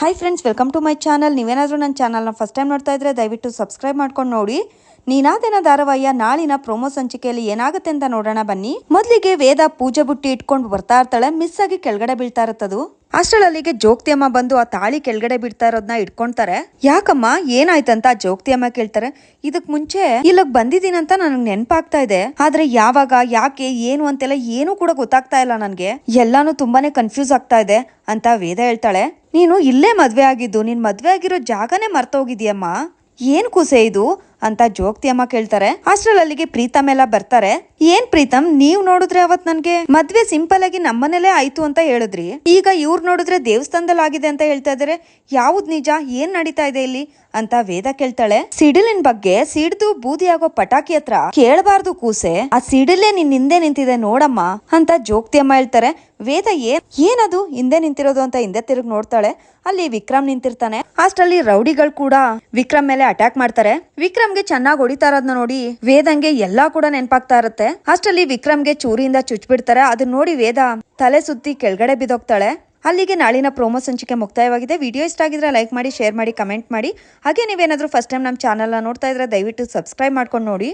Hi friends welcome to my channel ನೀವೇನಾದರೂ ನನ್ನ ಚಾನಲ್ನ ಫಸ್ಟ್ ಟೈಮ್ ನೋಡ್ತಾ ಇದ್ರೆ ದಯವಿಟ್ಟು ಸಬ್ಸ್ಕ್ರೈಬ್ ಮಾಡ್ಕೊಂಡು ನೋಡಿ. ನೀನಾದೇನ ಧಾರಾವಾಹಿಯ ನಾಳಿನ ಪ್ರೊಮೋ ಸಂಚಿಕೆಯಲ್ಲಿ ಏನಾಗುತ್ತೆ ಅಂತ ನೋಡೋಣ ಬನ್ನಿ. ಮೊದಲಿಗೆ ವೇದ ಪೂಜೆ ಬುಟ್ಟಿ ಇಟ್ಕೊಂಡು ಬರ್ತಾ ಇರ್ತಾಳೆ ಮಿಸ್ ಆಗಿ ಕೆಳಗಡೆ ಬೀಳ್ತಾ ಇರತ್ತದು. ಅಷ್ಟರಲ್ಲಿಗೆ ಜೋಗ್ತಿಯಮ್ಮ ಬಂದು ಆ ತಾಳಿ ಕೆಳಗಡೆ ಬಿಡ್ತಾ ಇರೋದನ್ನ ಇಟ್ಕೊಂತಾರೆ. ಯಾಕಮ್ಮ, ಏನಾಯ್ತಂತ ಜೋಗ್ತಿಯಮ್ಮ ಕೇಳ್ತಾರೆ. ಇದಕ್ ಮುಂಚೆ ಇಲ್ಲಿಗ್ ಬಂದಿದ್ದೀನಂತ ನನಗ್ ನೆನಪಾಗ್ತಾ ಇದೆ. ಆದ್ರೆ ಯಾವಾಗ, ಯಾಕೆ, ಏನು ಅಂತೆಲ್ಲ ಏನು ಕೂಡ ಗೊತ್ತಾಗ್ತಾ ಇಲ್ಲ ನನ್ಗೆ. ಎಲ್ಲಾನು ತುಂಬಾನೇ ಕನ್ಫ್ಯೂಸ್ ಆಗ್ತಾ ಇದೆ ಅಂತ ವೇದ ಹೇಳ್ತಾಳೆ. ನೀನು ಇಲ್ಲೇ ಮದ್ವೆ ಆಗಿದ್ದು, ನೀನ್ ಮದ್ವೆ ಆಗಿರೋ ಜಾಗನೇ ಮರ್ತೋಗಿದ್ಯಮ್ಮ ಏನ್ ಕುಸೆ ಇದು? ಅಂತ ಜೋಗ್ತಿ ಅಮ್ಮ ಕೇಳ್ತಾರೆ. ಹಾಸ್ಟೆಲ್ ಅಲ್ಲಿಗೆ ಪ್ರೀತಮ್ ಎಲ್ಲ ಬರ್ತಾರೆ. ಏನ್ ಪ್ರೀತಮ್, ನೀವ್ ನೋಡಿದ್ರೆ ಅವತ್ ನನ್ಗೆ ಮದ್ವೆ ಸಿಂಪಲ್ ಆಗಿ ನಮ್ಮನೇಲೆ ಆಯ್ತು ಅಂತ ಹೇಳಿದ್ರಿ. ಈಗ ಇವ್ರು ನೋಡಿದ್ರೆ ದೇವಸ್ಥಾನದಲ್ಲಿ ಆಗಿದೆ ಅಂತ ಹೇಳ್ತಾ ಇದಾರೆ. ಯಾವ್ದ್ ನಿಜ, ಏನ್ ನಡೀತಾ ಇದೆ ಇಲ್ಲಿ ಅಂತ ವೇದ ಕೇಳ್ತಾಳೆ. ಸಿಡಿಲಿನ ಬಗ್ಗೆ ಸಿಡ್ದು ಬೂದಿ ಆಗೋ ಪಟಾಕಿ ಹತ್ರ ಕೇಳಬಾರ್ದು ಕೂಸೆ. ಆ ಸಿಡಿಲೇ ನಿನ್ ಹಿಂದೆ ನಿಂತಿದೆ ನೋಡಮ್ಮ ಅಂತ ಜೋಗ್ತಿ ಅಮ್ಮ ಹೇಳ್ತಾರೆ. ವೇದ ಏನ್, ಏನದು ಹಿಂದೆ ನಿಂತಿರೋದು ಅಂತ ಹಿಂದೆ ತಿರುಗಿ ನೋಡ್ತಾಳೆ. ಅಲ್ಲಿ ವಿಕ್ರಮ್ ನಿಂತಿರ್ತಾನೆ. ಅಷ್ಟಲ್ಲಿ ರೌಡಿಗಳು ಕೂಡ ವಿಕ್ರಮ್ ಮೇಲೆ ಅಟ್ಯಾಕ್ ಮಾಡ್ತಾರೆ. ವಿಕ್ರಮ್ಗೆ ಚೆನ್ನಾಗಿ ಹೊಡಿತಾ ಇರೋದ್ನ ನೋಡಿ ವೇದಂಗೆ ಎಲ್ಲಾ ಕೂಡ ನೆನಪಾಗ್ತಾ ಇರುತ್ತೆ. ಅಷ್ಟಲ್ಲಿ ವಿಕ್ರಮ್ಗೆ ಚೂರಿಯಿಂದ ಚುಚ್ಬಿಡ್ತಾರೆ. ಅದನ್ನ ನೋಡಿ ವೇದ ತಲೆ ಸುತ್ತಿ ಕೆಳಗಡೆ ಬಿದ್ದೋಗ್ತಾಳೆ ಅಲ್ಲಿಗೆ ನಾಳಿನ ಪ್ರೋಮೋ ಸಂಚಿಕೆ ಮುಕ್ತಾಯವಾಗಿದೆ. ವಿಡಿಯೋ ಇಷ್ಟ ಆಗಿದ್ರೆ ಲೈಕ್ ಮಾಡಿ, ಶೇರ್ ಮಾಡಿ, ಕಮೆಂಟ್ ಮಾಡಿ. ಹಾಗೆ ನೀವೇನಾದ್ರೂ ಫಸ್ಟ್ ಟೈಮ್ ನಮ್ಮ ಚಾನಲ್ನ ನೋಡ್ತಾ ಇದ್ರೆ ದಯವಿಟ್ಟು ಸಬ್ಸ್ಕ್ರೈಬ್ ಮಾಡ್ಕೊಂಡು ನೋಡಿ.